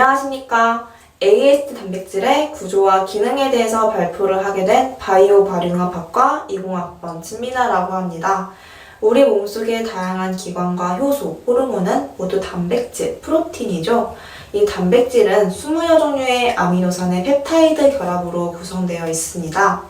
안녕하십니까. AST 단백질의 구조와 기능에 대해서 발표를 하게 된 바이오 발융합학과 20학번 진미나라고 합니다. 우리 몸속의 다양한 기관과 효소, 호르몬은 모두 단백질, 프로틴이죠. 이 단백질은 20여 종류의 아미노산의 펩타이드 결합으로 구성되어 있습니다.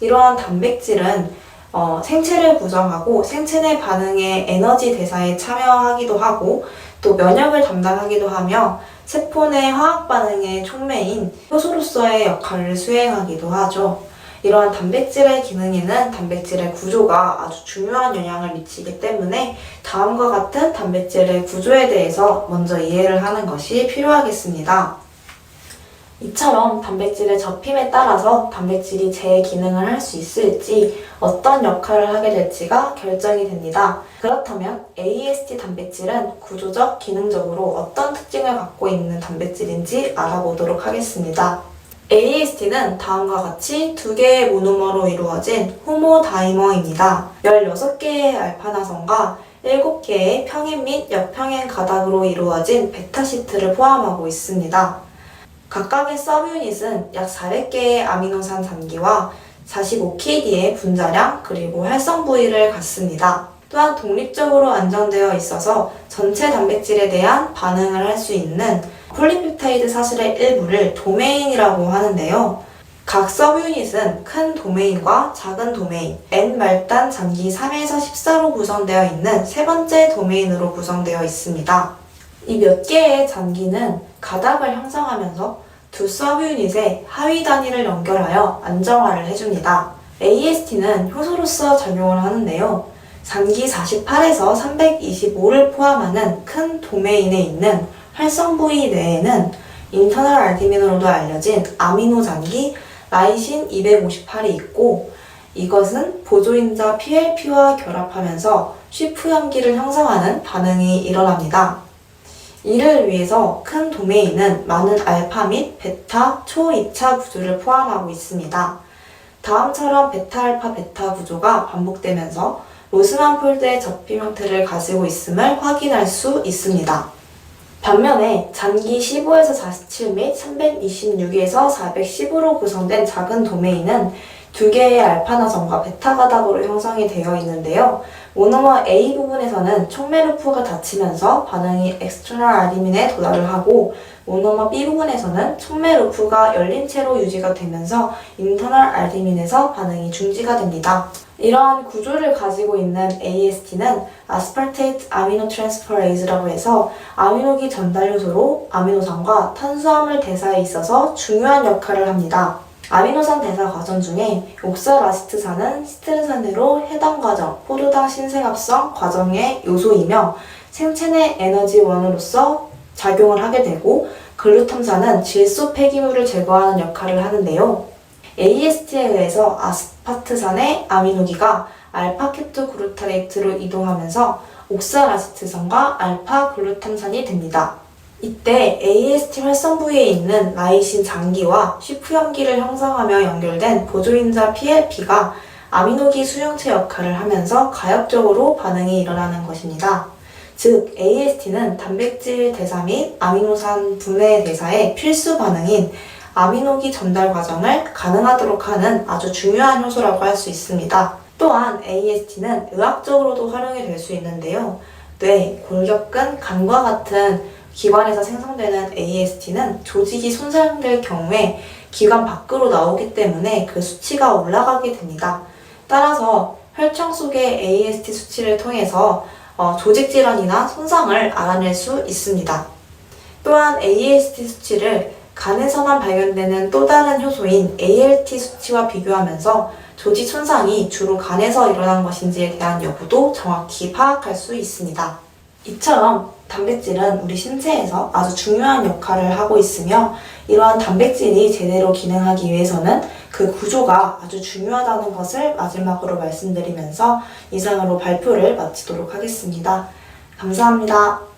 이러한 단백질은 어, 생체를 구성하고 생체 내 반응의 에너지 대사에 참여하기도 하고 또 면역을 담당하기도 하며 세포 내 화학 반응의 촉매인 효소로서의 역할을 수행하기도 하죠. 이러한 단백질의 기능에는 단백질의 구조가 아주 중요한 영향을 미치기 때문에 다음과 같은 단백질의 구조에 대해서 먼저 이해를 하는 것이 필요하겠습니다. 이처럼 단백질의 접힘에 따라서 단백질이 제 기능을 할 수 있을지 어떤 역할을 하게 될지가 결정이 됩니다. 그렇다면 AST 단백질은 구조적, 기능적으로 어떤 특징을 갖고 있는 단백질인지 알아보도록 하겠습니다. AST는 다음과 같이 두 개의 모노머로 이루어진 호모 다이머입니다. 16개의 알파나선과 7개의 평행 및 역평행 가닥으로 이루어진 베타시트를 포함하고 있습니다. 각각의 서브유닛은 약 400개의 아미노산 단기와 45kd의 분자량 그리고 활성 부위를 갖습니다. 또한 독립적으로 안정되어 있어서 전체 단백질에 대한 반응을 할 수 있는 폴리펩타이드 사슬의 일부를 도메인이라고 하는데요. 각 서브유닛은 큰 도메인과 작은 도메인, N 말단 장기 3에서 14로 구성되어 있는 세 번째 도메인으로 구성되어 있습니다. 이 몇 개의 장기는 가닥을 형성하면서 두 서브유닛의 하위 단위를 연결하여 안정화를 해줍니다. AST는 효소로서 작용을 하는데요. 장기 48에서 325를 포함하는 큰 도메인에 있는 활성 부위 내에는 인터널 알디민으로도 알려진 아미노 장기 라이신 258이 있고 이것은 보조인자 PLP와 결합하면서 쉬프염기를 형성하는 반응이 일어납니다. 이를 위해서 큰 도메인은 많은 알파 및 베타 초 2차 구조를 포함하고 있습니다. 다음처럼 베타-알파 베타 구조가 반복되면서 로스만 폴드의 접힘 형태를 가지고 있음을 확인할 수 있습니다. 반면에 잔기 15에서 47 및 326에서 415로 구성된 작은 도메인은 두 개의 알파 나선과 베타 가닥으로 형성이 되어 있는데요. 모노머 A 부분에서는 촉매루프가 닫히면서 반응이 엑스터널 아디민에 도달을 하고 모노머 B 부분에서는 촉매루프가 열린 채로 유지가 되면서 인터널 알디민에서 반응이 중지가 됩니다. 이러한 구조를 가지고 있는 AST는 아스파르테이트 아미노 트랜스퍼레이즈라고 해서 아미노기 전달 요소로 아미노산과 탄수화물 대사에 있어서 중요한 역할을 합니다. 아미노산 대사 과정 중에 옥살아시트산은 시트르산으로 해당 과정, 포르당 신생합성 과정의 요소이며 생체 내 에너지원으로서 작용을 하게 되고 글루탐산은 질소 폐기물을 제거하는 역할을 하는데요. AST에 의해서 아스파트산의 아미노기가 알파 케토 그루타레이트로 이동하면서 옥살아시트산과 알파 글루탐산이 됩니다. 이때 AST 활성 부위에 있는 라이신 장기와 쉬프염기를 형성하며 연결된 보조인자 PLP가 아미노기 수용체 역할을 하면서 가역적으로 반응이 일어나는 것입니다. 즉, AST는 단백질 대사 및 아미노산 분해 대사의 필수 반응인 아미노기 전달 과정을 가능하도록 하는 아주 중요한 효소라고 할 수 있습니다. 또한 AST는 의학적으로도 활용이 될 수 있는데요. 뇌, 골격근, 간과 같은 기관에서 생성되는 AST는 조직이 손상될 경우에 기관 밖으로 나오기 때문에 그 수치가 올라가게 됩니다. 따라서 혈청 속의 AST 수치를 통해서 어, 조직 질환이나 손상을 알아낼 수 있습니다. 또한 AST 수치를 간에서만 발견되는 또 다른 효소인 ALT 수치와 비교하면서 조직 손상이 주로 간에서 일어난 것인지에 대한 여부도 정확히 파악할 수 있습니다. 이처럼 단백질은 우리 신체에서 아주 중요한 역할을 하고 있으며 이러한 단백질이 제대로 기능하기 위해서는 그 구조가 아주 중요하다는 것을 마지막으로 말씀드리면서 이상으로 발표를 마치도록 하겠습니다. 감사합니다.